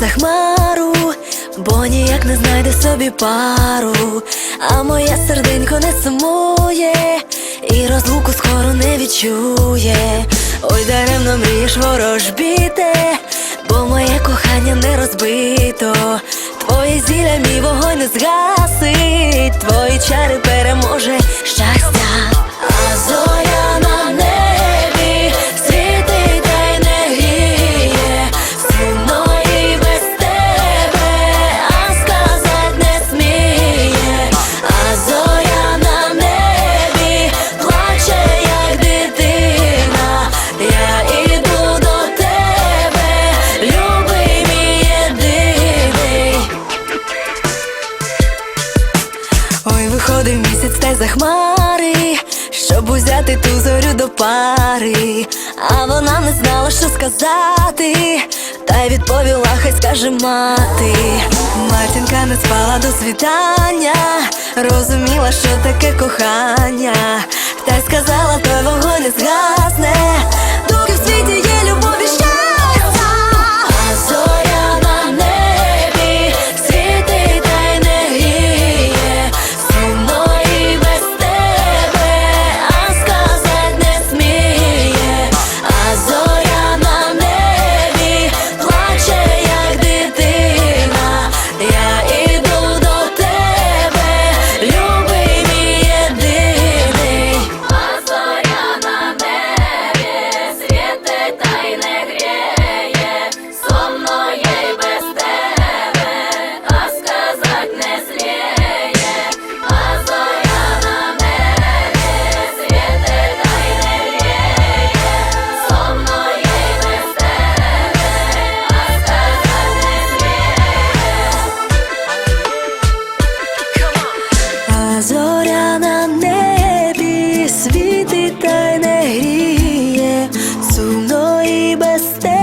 за хмару, бо ніяк не знайде собі пару, а моє серденько не сумує, і розлуку скоро не відчує. Ой, даремно мрієш ворожбіте, бо моє кохання не розбито, твоє зілля мій вогонь не згасить, твої чари переможе щастя. за хмари, щоб узяти ту зорю до пари, а вона не знала, що сказати, та й відповіла, хай скаже мати. Матінка не спала до світання, розуміла, що таке кохання, та й сказала, той вогонь не згасне. best day.